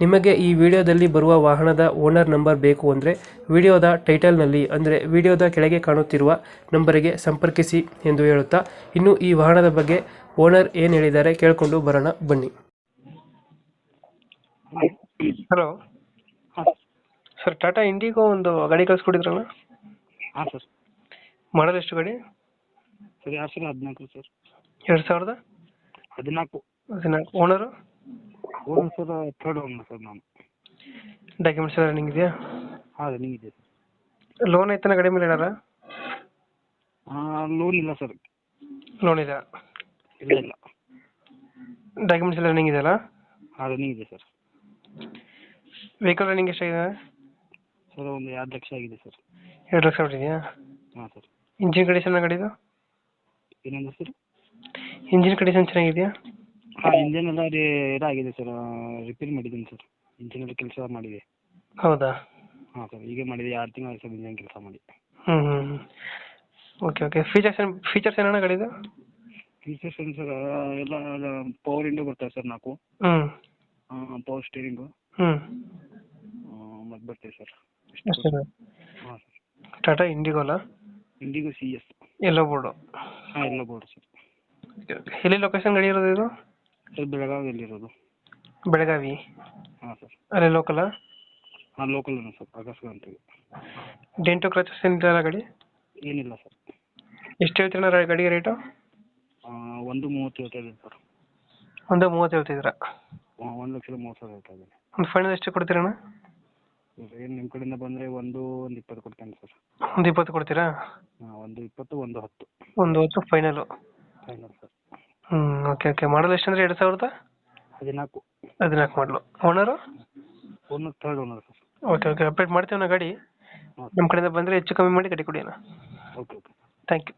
ನಿಮಗೆ ಈ ವಿಡಿಯೋದಲ್ಲಿ ಬರುವ ವಾಹನದ ಓನರ್ ನಂಬರ್ ಬೇಕು ಅಂದರೆ ವಿಡಿಯೋದ ಟೈಟಲ್ನಲ್ಲಿ ಅಂದರೆ ವಿಡಿಯೋದ ಕೆಳಗೆ ಕಾಣುತ್ತಿರುವ ನಂಬರಿಗೆ ಸಂಪರ್ಕಿಸಿ ಎಂದು ಹೇಳುತ್ತಾ ಇನ್ನು ಈ ವಾಹನದ ಬಗ್ಗೆ ಓನರ್ ಏನು ಹೇಳಿದ್ದಾರೆ ಕೇಳಿಕೊಂಡು ಬರೋಣ ಬನ್ನಿ. ಹಲೋ. ಹಾಂ. ಸರ್ ಟಾಟಾ ಇಂಡಿಗೋ ಒಂದು ಗಾಡಿ ಕಳಿಸ್ಕೊಟ್ಟಿದ್ರಲ್ಲ ಹಾಂ ಸರ್. ಮಾಡಲ್ ಎಷ್ಟು ಗಾಡಿ? ಸರ್ ಎರಡು ಸಾವಿರದ ಹದಿನಾಲ್ಕು ಸರ್. ಎರಡು ಸಾವಿರದ? ಹದಿನಾಲ್ಕು. ಹದಿನಾಲ್ಕು. Owner? One sir third one sir ನಾನು ಡಾಕ್ಯುಮೆಂಟ್ಸ್ ಎಲ್ಲ ರನ್ನಿಂಗ್ ಇದೆಯಾ? ಹಾಂ ರನ್ನಿಂಗ್ ಇದೆ ಸರ್ ಲೋನ್ ಐತನ ಗಾಡಿ ಮೇಲೆ ಹೇಳಾರ ಲೋನ್ ಇಲ್ಲ ಸರ್ ಲೋನ್ ಇದೆ ಇಲ್ಲ ಇಲ್ಲ. ಡಾಕ್ಯುಮೆಂಟ್ಸ್ ಎಲ್ಲ ರನ್ನಿಂಗ್ ಇದೆಯಲ್ಲ? ಹಾಂ ರನ್ನಿಂಗ್ ಇದೆ ಸರ್ ವೆಹಿಕಲ್ ರನ್ನಿಂಗ್ ಎಷ್ಟಾಗಿದೆ? ಸರ್ ಒಂದು ಎರಡು ಲಕ್ಷ ಆಗಿದೆ ಸರ್ ಎರಡು ಲಕ್ಷ ಕೊಟ್ಟಿದೆಯಾ? ಹಾಂ ಸರ್ ಇಂಜಿನ್ ಕಂಡೀಷನ್ ಗಾಡಿದು? ಏನಂದ್ರೆ ಸರ್ ಇಂಜಿನ್ ಕಂಡೀಷನ್ ಚೆನ್ನಾಗಿದೆಯಾ? ಹಾಂ ಇಂಜನ್ ಎಲ್ಲ ರೀ ಇದಾಗಿದೆ ಸರ್ ರಿಪೇರಿ ಮಾಡಿದ್ದೀನಿ ಸರ್ ಇಂಜಿನ್ ಎಲ್ಲ ಕೆಲಸ ಮಾಡಿದೆ. ಹೌದಾ? ಹಾಂ ಸರ್ ಈಗ ಮಾಡಿದೆ. ಎರಡು ತಿಂಗಳು ಸರ್ ಇಂಜನ್ ಕೆಲಸ ಮಾಡಿ. ಹ್ಞೂ ಹ್ಞೂ ಓಕೆ ಓಕೆ ಫೀಚರ್ಸ್ ಏನು ಫೀಚರ್ಸ್ ಏನಣ್ಣ ಗಾಡಿದು? ಫೀಚರ್ಸ್ ಏನು ಸರ್ ಎಲ್ಲ ಪವರ್ ಇಂಡೋ ಬರ್ತವೆ ಸರ್ ನಾಲ್ಕು. ಹ್ಞೂ ಪವರ್ ಸ್ಟೀರಿಂಗು ಹ್ಞೂ ಮತ್ತು ಬರ್ತೇವೆ ಸರ್? ಅಷ್ಟೇ ಹಾಂ sir Tata ಇಂಡಿಗೋಲ Indigo C S yellow board ಹಾಂ ಎಲ್ಲೋ ಬೋರ್ಡ್ ಸರ್ ಎಲ್ಲಿ ಲೊಕೇಶನ್ ಗಾಡಿ ಇರೋದು ಇದು? ಸರ್ ಬೆಳಗಾವಿಯಲ್ಲಿರೋದು ಬೆಳಗಾವಿ? ಹಾಂ ಸರ್. ಅಲ್ಲೇ ಲೋಕಲ ಹಾಂ ಲೋಕಲ್ ಸರ್ ಅಗಸ್ಕ ಅಂತೀವಿ ಡೆಂಟು ಕ್ರಚಸ್ ಏನಿಲ್ಲ ಗಾಡಿ? ಏನಿಲ್ಲ ಸರ್. ಎಷ್ಟು ಹೇಳ್ತೀರಣ್ಣ ಗಾಡಿಗೆ ರೇಟು ಒಂದು ಮೂವತ್ತು ಹೇಳ್ತಾ ಇದ್ದೀನಿ ಸರ್. ಒಂದು ಮೂವತ್ತು ಹೇಳ್ತಿದ್ದೀರಾ ಒಂದು ಲಕ್ಷದ ಮೂವತ್ತು ಸಾವಿರ ಹೇಳ್ತಾ ಇದ್ದೀನಿ. ಒಂದು ಫೈನಲ್ ಎಷ್ಟು ಕೊಡ್ತೀರಣ್ಣ ಏನು ನಿಮ್ಮ ಕಡೆಯಿಂದ ಬಂದರೆ ಒಂದು ಒಂದು ಇಪ್ಪತ್ತು ಕೊಡ್ತೇನೆ ಸರ್. ಒಂದು ಇಪ್ಪತ್ತು ಕೊಡ್ತೀರಾ? ಹಾಂ ಒಂದು ಇಪ್ಪತ್ತು ಒಂದು ಹತ್ತು. ಒಂದು ಹತ್ತು ಫೈನಲು ಫೈನಲ್ ಹ್ಞೂ ಓಕೆ ಓಕೆ ಮಾಡಲ್ ಎಷ್ಟಂದ್ರೆ ಎರಡು ಸಾವಿರದ? ಹದಿನಾಲ್ಕು. ಹದಿನಾಲ್ಕು ಮಾಡಲು ಓನರು ಒಂದು third owner sir okay okay update ಮಾಡ್ತೀವಿ ನಾ ಗಾಡಿ. ನಮ್ಮ ಕಡೆಯಿಂದ ಬಂದ್ರೆ ಹೆಚ್ಚು ಕಮ್ಮಿ ಮಾಡಿ ಗಾಡಿ ಕೊಡಿ ಅಣ್ಣ. Okay okay thank you